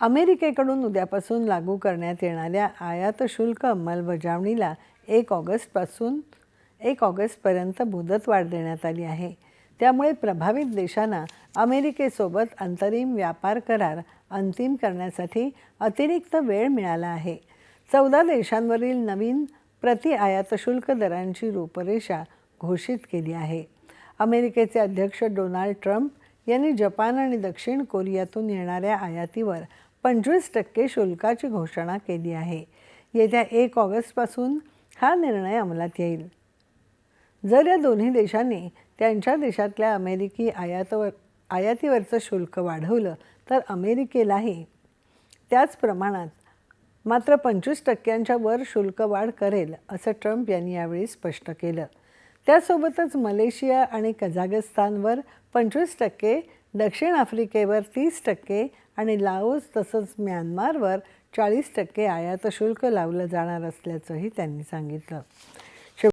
अमेरिकेकडून उद्यापासून लागू करण्यात येणाऱ्या आयात शुल्क अंमलबजावणीला एक ऑगस्टपासून एक ऑगस्टपर्यंत मुदतवाढ देण्यात आली आहे. त्यामुळे प्रभावित देशांना अमेरिकेसोबत अंतरिम व्यापार करार अंतिम करण्यासाठी अतिरिक्त वेळ मिळाला आहे. चौदा देशांवरील नवीन प्रति आयात शुल्क दरांची रूपरेषा घोषित केली आहे. अमेरिकेचे अध्यक्ष डोनाल्ड ट्रम्प यांनी जपान आणि दक्षिण कोरियातून येणाऱ्या आयातीवर पंचवीस टक्के शुल्काची घोषणा केली आहे. येत्या एक ऑगस्टपासून हा निर्णय अंमलात येईल. जर या दोन्ही देशांनी त्यांच्या देशातल्या अमेरिकी आयातवर आयातीवरचं शुल्क वाढवलं तर अमेरिकेलाही त्याच प्रमाणात मात्र पंचवीस टक्क्यांच्या वर शुल्क वाढ करेल असं ट्रम्प यांनी यावेळी स्पष्ट केलं. त्यासोबतच मलेशिया आणि कझागस्तानवर पंचवीस टक्के दक्षिण आफ्रिकेवर तीस टक्के आणि लाओस तसंच म्यानमारवर चाळीस टक्के आयात शुल्क लावलं जाणार असल्याचंही त्यांनी सांगितलं.